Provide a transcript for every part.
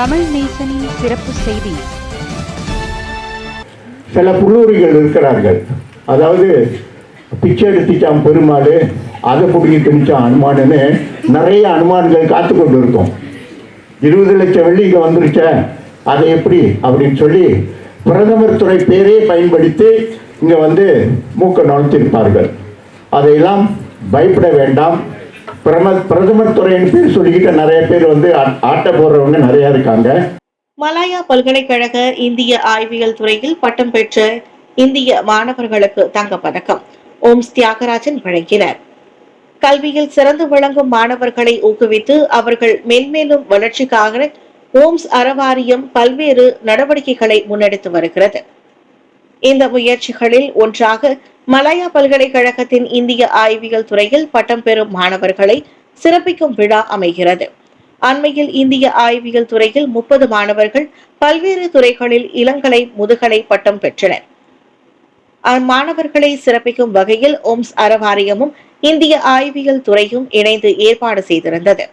தமிழ் நேசனின் சிறப்பு செய்தி. சில புல்லூரிகள் இருக்கிறார்கள். அதாவது பிச்சை எடுத்துச்சான் பெருமாள் அதை பிடிங்கி திணிச்சான் அனுமானுன்னு நிறைய அனுமான்கள் காத்து கொண்டு இருக்கும். இருபது லட்சம் வெள்ளி இங்கே வந்துருச்ச அதை எப்படி அப்படின்னு சொல்லி பிரதமர் துறை பேரே பயன்படுத்தி இங்கே வந்து மூக்க நுழைத்திருப்பார்கள். அதையெல்லாம் பயப்பட வேண்டாம். பிரம பிரதமர் துறையின் பேர் சொல்லிக்கிட்ட நிறைய பேர் வந்து ஆட்ட போடுறவங்க நிறைய இருக்காங்க. மலாயா பல்கலைக்கழக இந்திய ஆய்வியல் துறையில் பட்டம் பெற்ற இந்திய மாணவர்களுக்கு தங்கப்பதக்கம். ஓம்ஸ் தியாகராஜன் வழங்கினர். கல்வியில் சிறந்து விளங்கும் மாணவர்களை ஊக்குவித்து அவர்கள் மென்மேலும் வளர்ச்சிக்காக ஓம்ஸ் அறவாரியம் பல்வேறு நடவடிக்கைகளை முன்னெடுத்து வருகிறது. இந்த முயற்சிகளில் ஒன்றாக மலாயா பல்கலைக்கழகத்தின் இந்திய ஆய்வியல் துறையில் பட்டம் பெறும் மாணவர்களை சிறப்பிக்கும் விழா அமைகிறது. அண்மையில் இந்திய ஆய்வியல் துறையில் முப்பது மாணவர்கள் பல்வேறு துறைகளில் இளங்கலை முதுகலை பட்டம் பெற்றனர். அம்மாணவர்களை சிறப்பிக்கும் வகையில் ஓம்ஸ் அறவாரியமும் இந்திய ஆய்வியல் துறையும் இணைந்து ஏற்பாடு செய்திருந்தது.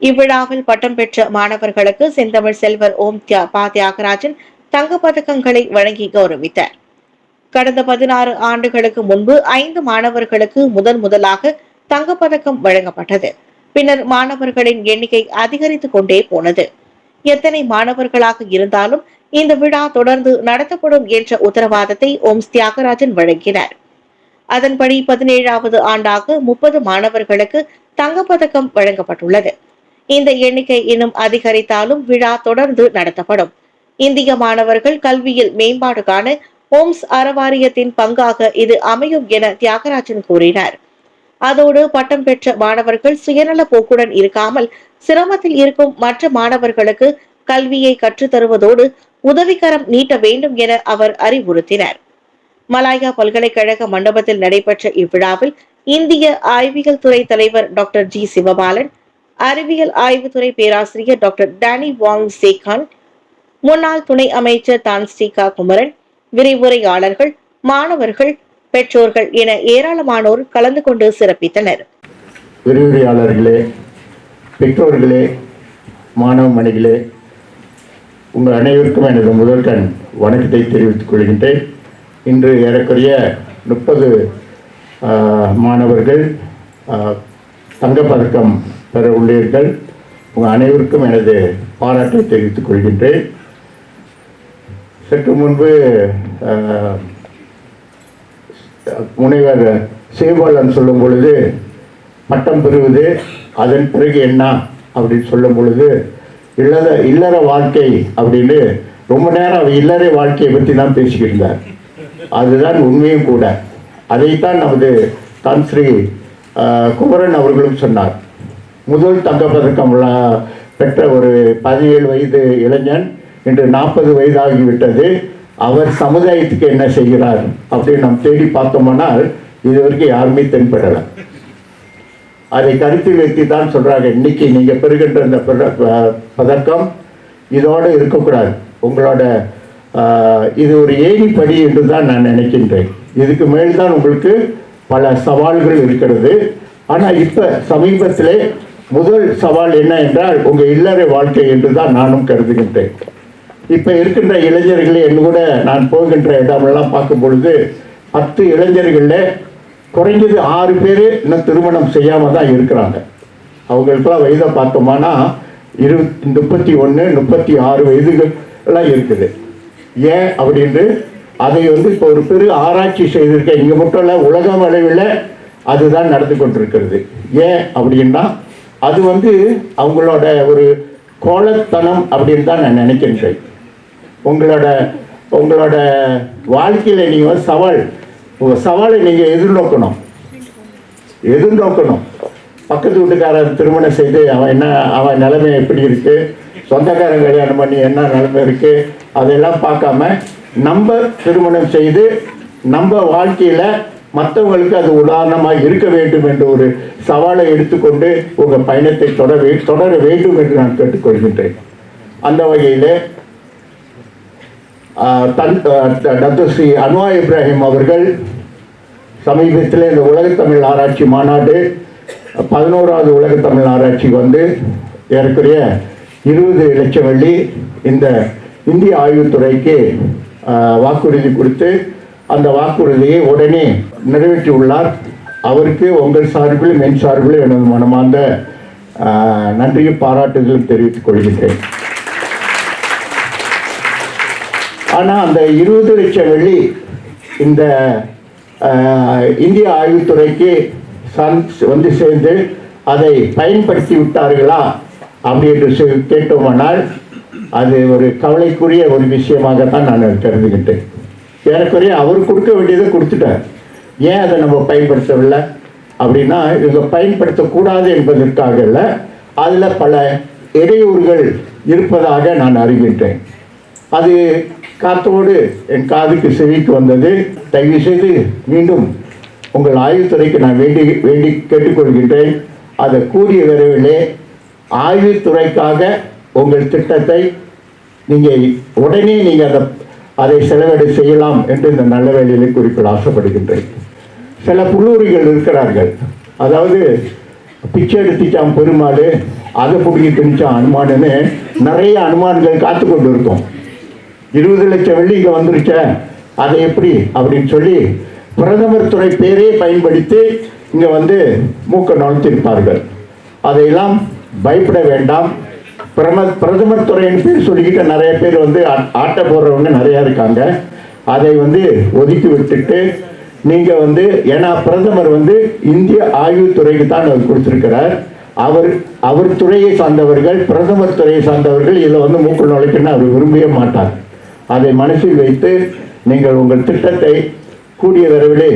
இவ்விழாவில் பட்டம் பெற்ற மாணவர்களுக்கு செந்தமிழ் செல்வர் ஓம் தியா பா தியாகராஜன் தங்கப்பதக்கங்களை வழங்கி கௌரவித்தார். கடந்த பதினாறு ஆண்டுகளுக்கு முன்பு ஐந்து மாணவர்களுக்கு முதன் முதலாக தங்கப்பதக்கம் வழங்கப்பட்டது. பின்னர் மாணவர்களின் எண்ணிக்கை அதிகரித்துக் கொண்டே போனது. எத்தனை மாணவர்களாக இருந்தாலும் இந்த விழா தொடர்ந்து நடத்தப்படும் என்ற உத்தரவாதத்தை ஓம்ஸ் தியாகராஜன் வழங்கினார். அதன்படி பதினேழாவது ஆண்டாக முப்பது மாணவர்களுக்கு தங்கப்பதக்கம் வழங்கப்பட்டுள்ளது. இந்த எண்ணிக்கை இன்னும் அதிகரித்தாலும் விழா தொடர்ந்து நடத்தப்படும். இந்திய மாணவர்கள் கல்வியில் மேம்பாடு காண ஓம்ஸ் அறவாரியத்தின் பங்காக இது அமையும் என தியாகராஜன் கூறினார். அதோடு பட்டம் பெற்ற மாணவர்கள் சுயநல போக்குடன் இருக்காமல் சிரமத்தில் இருக்கும் மற்ற மாணவர்களுக்கு கல்வியை கற்றுத் தருவதோடு உதவிக்கரம் நீட்ட வேண்டும் என அவர் அறிவுறுத்தினார். மலாயா பல்கலைக்கழக மண்டபத்தில் நடைபெற்ற இவ்விழாவில் இந்திய ஆய்வியல் துறை தலைவர் டாக்டர் ஜி சிவபாலன் அறிவியல் ஆய்வுத்துறை பேராசிரியர் டாக்டர் டேனி வாங் சேகான் முன்னாள் துணை அமைச்சர் தான் ஸ்ரீகா குமரன் விரிவுரையாளர்கள் மாணவர்கள் பெற்றோர்கள் என ஏராளமானோர் கலந்து கொண்டு சிறப்பித்தனர். விரிவுரையாளர்களே பெற்றோர்களே மாணவ மணிகளே உங்கள் அனைவருக்கும் எனது முதல்கண் வணக்கத்தை தெரிவித்துக் கொள்கின்றேன். இன்று ஏறக்குறைய முப்பது மாணவர்கள் ஆஹ், தங்கப்பதக்கம் பெற உள்ளீர்கள். உங்கள் அனைவருக்கும் எனது பாராட்டை தெரிவித்துக் கொள்கின்றேன். சற்று முன்பு முனைவர் சேவாளன் சொல்லும் பொழுது பட்டம் பெறுவது அதன் பிறகு என்ன? அப்படின்னு சொல்லும் பொழுது இல்லற இல்லற வாழ்க்கை அப்படின்னு ரொம்ப நேரம் அவர் இல்லற வாழ்க்கையை பற்றி தான் பேசிக்கிட்டார். அதுதான் உண்மையும் கூட. அதைத்தான் நமது தான் ஸ்ரீ குமரன் அவர்களும் சொன்னார். முதல் தங்கப்பதக்கம் பெற்ற ஒரு பதினேழு வயது இளைஞன் இன்று நாற்பது வயதாகிவிட்டது. அவர் சமுதாயத்துக்கு என்ன செய்கிறார் அப்படின்னு நாம் தேடி பார்த்தோம்னால் இதுவரைக்கும் யாருமே தென்படலை. அதை கருத்தில் வைத்து தான் சொல்றாங்க இன்னைக்கு நீங்க பெறுகின்ற அந்த ப- பதக்கம் இதோடு இருக்கக்கூடாது. உங்களோட இது ஒரு ஏணிப்படி என்று தான் நான் நினைக்கின்றேன். இதுக்கு மேல் தான் உங்களுக்கு பல சவால்கள் இருக்கிறது. ஆனால் இப்போ சமீபத்திலே முதல் சவால் என்ன என்றால் உங்கள் இல்லறை வாழ்க்கை என்று தான் நானும் கருதுகின்றேன். இப்போ இருக்கின்ற இளைஞர்களே என்ன கூட நான் போகின்ற இடமெல்லாம் பார்க்கும் பொழுது பத்து இளைஞர்களில் குறைஞ்சது ஆறு பேர் இன்னும் திருமணம் செய்யாமல் தான் இருக்கிறாங்க. அவங்களுக்கெல்லாம் வயதை பார்த்தோம்னா இரு முப்பத்தி ஒன்று முப்பத்தி ஆறு வயதுகள் எல்லாம் இருக்குது. ஏன் அப்படின்ட்டு அதை வந்து இப்போ ஒரு பெரு ஆராய்ச்சி செய்திருக்க இங்கே மட்டும் இல்லை உலகம் அளவில் அதுதான் நடந்து கொண்டிருக்கிறது. ஏன் அப்படின்னா அது வந்து அவங்களோட ஒரு கோலத்தனம் அப்படின்னு தான் நான் நினைக்கின்றேன். உங்களோட உங்களோட வாழ்க்கையில் நீங்கள் சவால் உங்கள் சவாலை நீங்கள் எதிர்நோக்கணும். எதிர்நோக்கணும். பக்கத்து வீட்டுக்காரர் திருமணம் செய்து அவன் என்ன அவன் நிலைமை எப்படி இருக்குது சொந்தக்காரன் கல்யாணம் பண்ணி என்ன நிலைமை இருக்குது அதெல்லாம் பார்க்காம நம்ம திருமணம் செய்து நம்ம வாழ்க்கையில் மற்றவங்களுக்கு அது உதாரணமாக இருக்க வேண்டும் என்ற ஒரு சவாலை எடுத்துக்கொண்டு உங்கள் பயணத்தை தொடர தொடர வேண்டும் என்று நான் கேட்டுக்கொள்கின்றேன். அந்த வகையில் டாக்டர் ஸ்ரீ அன்வா இப்ராஹிம் அவர்கள் சமீபத்தில் இந்த உலகத்தமிழ் ஆராய்ச்சி மாநாடு பதினோராவது உலகத்தமிழ் ஆராய்ச்சி வந்து ஏறக்குறைய இருபது லட்சம் வெள்ளி இந்த இந்திய ஆய்வுத்துறைக்கு வாக்குறுதி கொடுத்து அந்த வாக்குறுதியை உடனே நிறைவேற்றியுள்ளார். அவருக்கு உங்கள் சார்பிலும் என் சார்பிலும் எனது மனமார்ந்த நன்றியும் பாராட்டுதலும் தெரிவித்துக் கொள்கின்றேன். ஆனால் அந்த இருபது லட்சம் வெள்ளி இந்த இந்திய ஆய்வுத்துறைக்கு சந்- வந்து சேர்ந்து அதை பயன்படுத்தி விட்டார்களா அப்படி என்று கேட்டோமானால் அது ஒரு கவலைக்குரிய ஒரு விஷயமாகத்தான் நான் தெரிஞ்சுக்கிட்டேன். ஏறக்குறைய அவர் கொடுக்க வேண்டியதை கொடுத்துட்டார். ஏன் அதை நம்ம பயன்படுத்தவில்லை? அப்படின்னா இவங்க பயன்படுத்தக்கூடாது என்பதற்காக இல்லை அதில் பல இடையூறுகள் இருப்பதாக நான் அறிவிட்டேன் அது காத்தோடு என் காதுக்கு செவிக்கு வந்தது. தயவு செய்து மீண்டும் உங்கள் ஆய்வுத்துறைக்கு நான் வேண்டி வேண்டி கேட்டுக்கொள்கின்றேன். அதை கூடிய விரைவிலே ஆய்வுத்துறைக்காக உங்கள் திட்டத்தை நீங்கள் உடனே நீங்கள் அதை அதை செலவிட செய்யலாம் என்று இந்த நல்ல வேலையிலே குறிப்பிட ஆசைப்படுகின்றேன். சில புல்லூரிகள் இருக்கிறார்கள். அதாவது பிச்சை எடுத்துச்சான் பெருமாள் அதை பிடிங்கி திணிச்சான் அனுமானுன்னு நிறைய அனுமான்கள் காத்து கொண்டு இருக்கும் இருபது லட்சம் வெள்ளி இங்கே வந்துருச்ச அதை எப்படி? அப்படின்னு சொல்லி பிரதமர் துறை பேரே பயன்படுத்தி இங்கே வந்து மூக்க நுழைத்திருப்பார்கள். அதையெல்லாம் பயப்பட வேண்டாம். பிரம பிரதமர் துறையின் பேர் சொல்லிக்கிட்டு நிறைய பேர் வந்து ஆட்டை ஆட்ட போடுறவங்க நிறையா இருக்காங்க. அதை வந்து ஒதுக்கி விட்டுட்டு நீங்கள் வந்து ஏன்னா பிரதமர் வந்து இந்திய ஆய்வுத்துறைக்கு தான் அவர் கொடுத்துருக்கிறார். அவர் அவர் துறையை சார்ந்தவர்கள் பிரதமர் துறையை சார்ந்தவர்கள் இதில் வந்து மூக்கு நுழைக்கணும்னு அவர் விரும்பவே மாட்டார். அதை மனசில் வைத்து நீங்கள் உங்கள் திட்டத்தை கூடிய விரைவிலே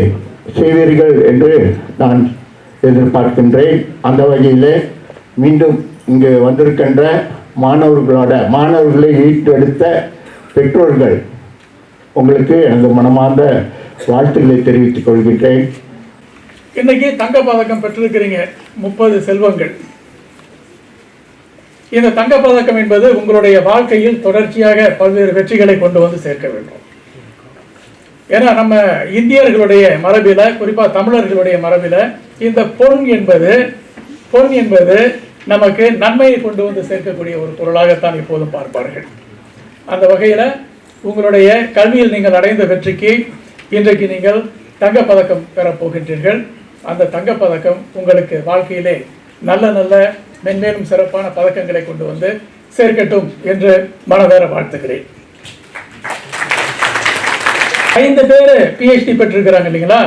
செய்வீர்கள் என்று நான் எதிர்பார்க்கின்றேன். அந்த வகையிலே மீண்டும் இங்கு வந்திருக்கின்ற மாணவர்களோட மாணவர்களை ஈட்டெடுத்த பெற்றோர்கள் உங்களுக்கு எனது மனமார்ந்த வாழ்த்துக்களை தெரிவித்துக் கொள்கின்றேன். இன்னைக்கு தங்க பதக்கம் பெற்றிருக்கிறீங்க முப்பது செல்வங்கள். இந்த தங்க பதக்கம் என்பது உங்களுடைய வாழ்க்கையில் தொடர்ச்சியாக பல்வேறு வெற்றிகளை கொண்டு வந்து சேர்க்க வேண்டும். ஏன்னா நம்ம இந்தியர்களுடைய மரபில குறிப்பாக தமிழர்களுடைய மரபில இந்த பொன் என்பது பொன் என்பது நமக்கு நன்மையை கொண்டு வந்து சேர்க்கக்கூடிய ஒரு பொருளாகத்தான் இப்போதும் பார்ப்பார்கள். அந்த வகையில் உங்களுடைய கல்வியில் நீங்கள் அடைந்த வெற்றிக்கு இன்றைக்கு நீங்கள் தங்கப்பதக்கம் பெறப் போகின்றீர்கள். அந்த தங்கப்பதக்கம் உங்களுக்கு வாழ்க்கையிலே நல்ல நல்ல மென்மேலும் சிறப்பான பதக்கங்களை கொண்டு வந்து சேர்க்கட்டும் என்று மனதார வாழ்த்துக்கிறேன் ஐந்து பேர் பிஹெச்டி பெற்றிருக்கிறாங்க இல்லைங்களா?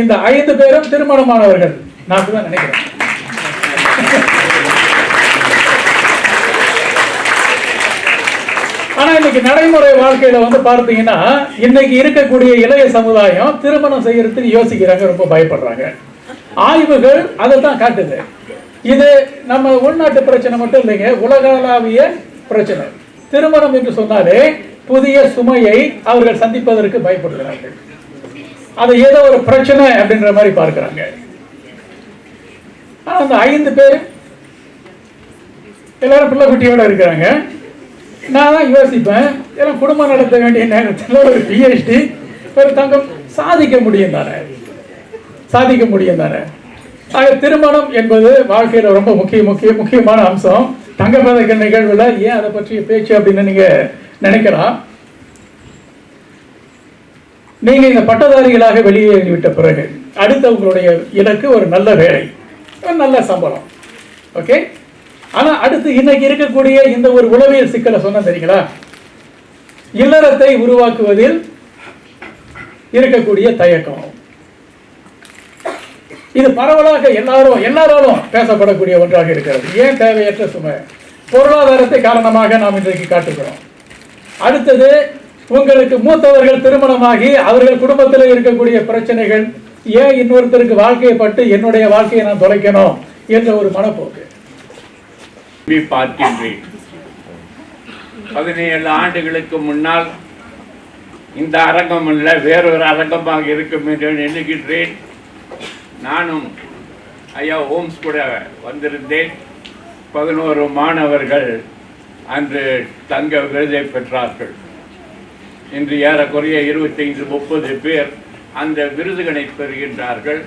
இந்த ஐந்து பேரும் திருமணமானவர்கள். நான் தான் நினைக்கிறேன். ஆனா இன்னைக்கு நடைமுறை வாழ்க்கையில வந்து பார்த்தீங்கன்னா இன்னைக்கு இருக்கக்கூடிய இளைய சமுதாயம் திருமணம் செய்யறதுக்கு யோசிக்கிறாங்க ரொம்ப பயப்படுறாங்க. ஆய்வுகள் அதை தான் காட்டுது. இது நம்ம உள்நாட்டு பிரச்சனை மட்டும் இல்லைங்க உலகளாவிய பிரச்சனை. திருமணம் என்று சொன்னாலே புதிய சுமையை அவர்கள் சந்திப்பதற்கு பயப்படுகிறார்கள். அதை ஏதோ ஒரு பிரச்சனை அப்படின்ற மாதிரி பார்க்கிறாங்க. ஆனால் அந்த ஐந்து பேர் எல்லாரும் பிள்ளை குட்டியோட இருக்கிறாங்க. நான் தான் யோசிப்பேன் எல்லாம் குடும்பம் நடத்த வேண்டிய நேரத்தில் ஒரு பிஹெச்டி ஒரு தங்கம் சாதிக்க முடியும் தானே? சாதிக்க முடியும் தானே? ஆக திருமணம் என்பது வாழ்க்கையில ரொம்ப முக்கிய முக்கிய முக்கியமான அம்சம். தங்கப்பதக்க நிகழ்வுல ஏன் அதை பற்றிய பேச்சு அப்படின்னு நீங்க நினைக்கலாம். நீங்க இந்த பட்டதாரிகளாக வெளியேறிவிட்ட பிறகு அடுத்த உங்களுடைய இலக்கு ஒரு நல்ல வேலை ஒரு நல்ல சம்பளம். ஓகே? ஆனா அடுத்து இன்னைக்கு இருக்கக்கூடிய இந்த ஒரு உளவியல் சிக்கலை சொன்ன தெரியுங்களா? இல்லறத்தை உருவாக்குவதில் இருக்கக்கூடிய தயக்கம். இது பரவலாக எல்லாரும் எல்லாராலும் பேசப்படக்கூடிய ஒன்றாக இருக்கிறது. ஏன் தேவையற்ற சுமை? பொருளாதாரத்தை காரணமாக நாம் இன்றைக்கு காட்டுகிறோம். அடுத்தது உங்களுக்கு மூத்தவர்கள் திருமணமாகி அவர்கள் குடும்பத்தில் இருக்கக்கூடிய பிரச்சனைகள் ஏன் இன்னொருத்தருக்கு வாழ்க்கையை பட்டு என்னுடைய வாழ்க்கையை நான் தொலைக்கணும் என்ற ஒரு மனப்போக்கு. பதினேழு ஆண்டுகளுக்கு முன்னால் இந்த அரங்கம் இல்லை வேறொரு அரங்கமாக இருக்கும் என்று எண்ணுகின்றேன். நானும் ஐயா ஓம்ஸ் கூட வந்திருந்தேன். பதினோரு மாணவர்கள் அன்று தங்க விருதை பெற்றார்கள். இன்று ஏறக்குறைய இருபத்தைந்து முப்பது பேர் அந்த விருதுகளை பெறுகின்றார்கள்.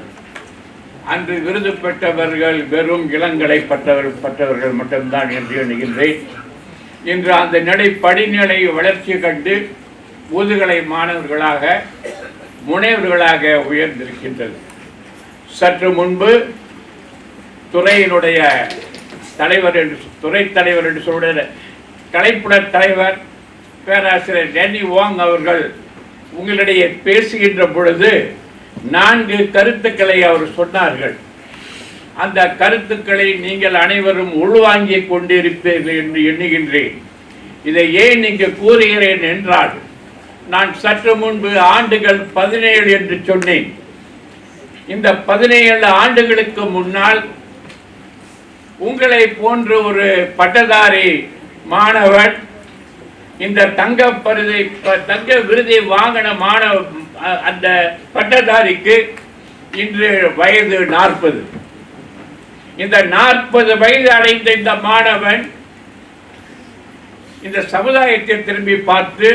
அன்று விருது பெற்றவர்கள் வெறும் இளங்கலை பட்டவர்கள் பட்டவர்கள் மட்டும்தான் என்று எண்ணுகின்றேன். இன்று அந்த நிலை படிநிலை வளர்ச்சி கண்டு முதுகலை மாணவர்களாக முனைவர்களாக உயர்ந்திருக்கின்றது. சற்று முன்பு துறையினுடைய தலைவர் என்று துறை தலைவர் என்று சொல்கிற கலைப்புட தலைவர் பேராசிரியர் டேனி வாங் அவர்கள் உங்களிடையே பேசுகின்ற பொழுது நான்கு கருத்துக்களை அவர் சொன்னார்கள். அந்த கருத்துக்களை நீங்கள் அனைவரும் உள்வாங்கிக் கொண்டிருப்பீர்கள் என்று எண்ணுகின்றேன். இதை ஏன் இங்கு கூறுகிறேன் என்றால் நான் சற்று முன்பு ஆண்டுகள் பதினேழு என்று சொன்னேன். இந்த பதினேழு ஆண்டுகளுக்கு முன்னால் உங்களை போன்ற ஒரு பட்டதாரி மாணவன் இந்த தங்க பரிதை ப- தங்க விருதை வாங்கின மாணவ அந்த பட்டதாரிக்கு இன்று வயது நாற்பது. இந்த நாற்பது வயது அடைந்த இந்த மாணவன் இந்த சமுதாயத்தை திரும்பி பார்த்து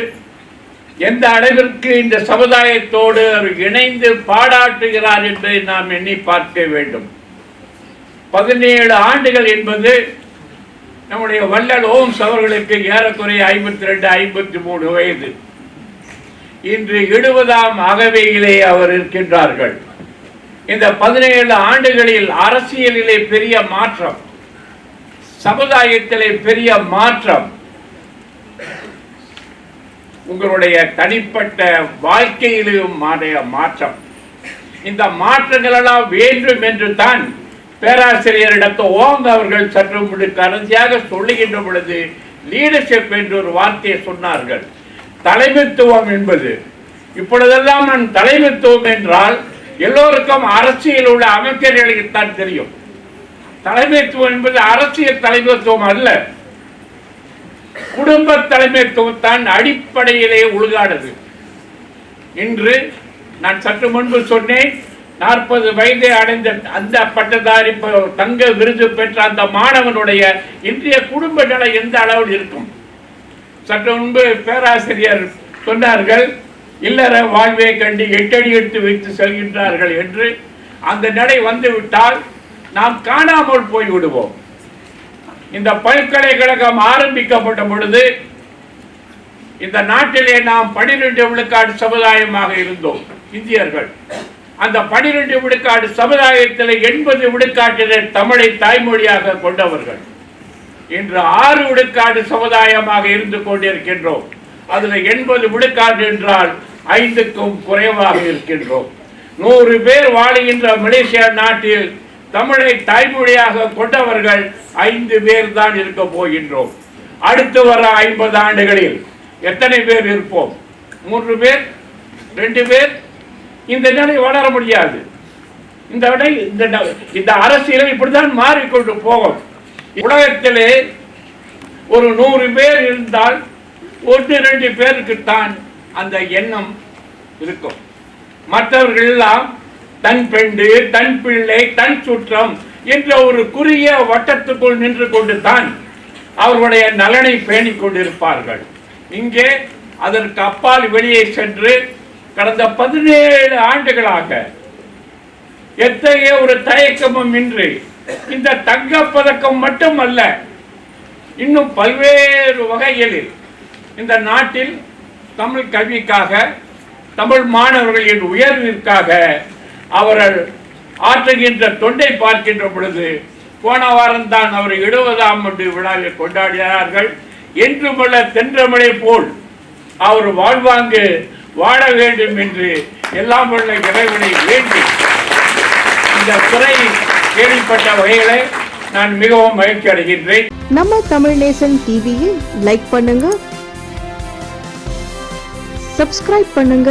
எந்த அளவிற்கு இந்த சமுதாயத்தோடு அவர் இணைந்து பாடாட்டுகிறார் என்பதை நாம் எண்ணி பார்க்க வேண்டும். பதினேழு ஆண்டுகள் என்பது நம்முடைய வள்ளல் ஓம்ஸ் அவர்களுக்கு ஏறக்குறைய ஐம்பத்தி ரெண்டு ஐம்பத்தி மூணு வயது. இன்று எழுபதாம் அகவையிலே அவர் இருக்கின்றார்கள். இந்த பதினேழு ஆண்டுகளில் அரசியலிலே பெரிய மாற்றம் சமுதாயத்திலே பெரிய மாற்றம் உங்களுடைய தனிப்பட்ட வாழ்க்கையிலும் மாறிய மாற்றம். இந்த மாற்றங்கள் எல்லாம் வேண்டும் என்று தான் பேராசிரியரிடத்தை ஓங்க அவர்கள் சற்று முன்பு கடைசியாக சொல்லுகின்ற பொழுது லீடர்ஷிப் என்று ஒரு வார்த்தையை சொன்னார்கள். தலைமைத்துவம் என்பது. இப்பொழுதெல்லாம் நான் தலைமைத்துவம் என்றால் எல்லோருக்கும் அரசியல் உள்ள அமைச்சர்களுக்குத்தான் தெரியும். தலைமைத்துவம் என்பது அரசியல் தலைமைத்துவம் அல்ல. குடும்ப தலைமைத்துவம் தான் அடிப்படையிலே உழுகானது இன்று நான் சற்று முன்பு சொன்னேன் நாற்பது வயதை அடைந்த அந்த பட்டதாரி தங்க விருது பெற்ற அந்த மாணவனுடைய இன்றைய குடும்ப நிலை எந்த அளவில் இருக்கும்? சற்று முன்பு பேராசிரியர் சொன்னார்கள் இல்லற வாழ்வை கண்டு எட்டடி எடுத்து வைத்து செல்கின்றார்கள் என்று. அந்த நிலை வந்துவிட்டால் நாம் காணாமல் போய் விடுவோம் இந்த பல்கலைக்கழகம் ஆரம்பிக்கப்பட்ட பொழுது இந்த நாட்டிலே நாம் பனிரெண்டு விழுக்காடு சமுதாயமாக இருந்தோம் இந்தியர்கள். அந்த பனிரெண்டு விழுக்காடு சமுதாயத்தில் எண்பது விழுக்காட்டினர் தமிழை தாய்மொழியாக கொண்டவர்கள். இன்று ஆறு விழுக்காடு சமுதாயமாக இருந்து கொண்டிருக்கின்றோம். அதுல எண்பது விழுக்காடு என்றால் ஐந்துக்கும் குறைவாக இருக்கின்றோம். நூறு பேர் வாழுகின்ற மலேசியா நாட்டில் தமிழை தாய்மொழியாக கொண்டவர்கள் ஐந்து பேர் தான் இருக்க போகின்றோம். அடுத்து வர ஐம்பது ஆண்டுகளில் எத்தனை பேர் இருப்போம்? மூன்று பேர்? ரெண்டு பேர்? இந்த நிலை வளர முடியாது. இந்த விட இந்த ந- இந்த அரசியல் இப்படித்தான் மாறிக்கொண்டு போகும். உலகத்திலே ஒரு நூறு பேர் இருந்தால் ஒன்று ரெண்டு பேருக்குத்தான் அந்த எண்ணம் இருக்கும். மற்றவர்கள் எல்லாம் தன் பெண்டு தன் பிள்ளை தன் சுற்றம் என்ற ஒரு குறுகிய வட்டத்துக்குள் நின்று கொண்டு தான் அவர்களுடைய நலனை பேணிக் கொண்டிருப்பார்கள். இங்கே அதற்கு அப்பால் வெளியே சென்று கடந்த பதினேழு ஆண்டுகளாக எத்தகைய ஒரு தயக்கமும் இன்றி இந்த தங்க பதக்கம் மட்டுமல்ல இன்னும் பல்வேறு வகைகளில் இந்த நாட்டில் தமிழ் கல்விக்காக தமிழ் மாணவர்களின் உயர்விற்காக அவர்கள் ஆற்றுகின்ற தொண்டை பார்க்கின்ற பொழுது போன வாரம் தான் அவர் எழுபதாம் ஆண்டு விழாவை கொண்டாடினார்கள். என்றுமல்ல தென்றமழை போல் அவர் வாழ்வாங்கு வாழ வேண்டும் என்று எல்லாம் உள்ள இறைவனை வேண்டி இந்த துறை கேள்விப்பட்ட வகைகளை நான் மிகவும் மகிழ்ச்சி அடைகின்றேன். நம்ம தமிழ் நேசன் டிவியில் லைக் பண்ணுங்க சப்ஸ்கிரைப் பண்ணுங்க.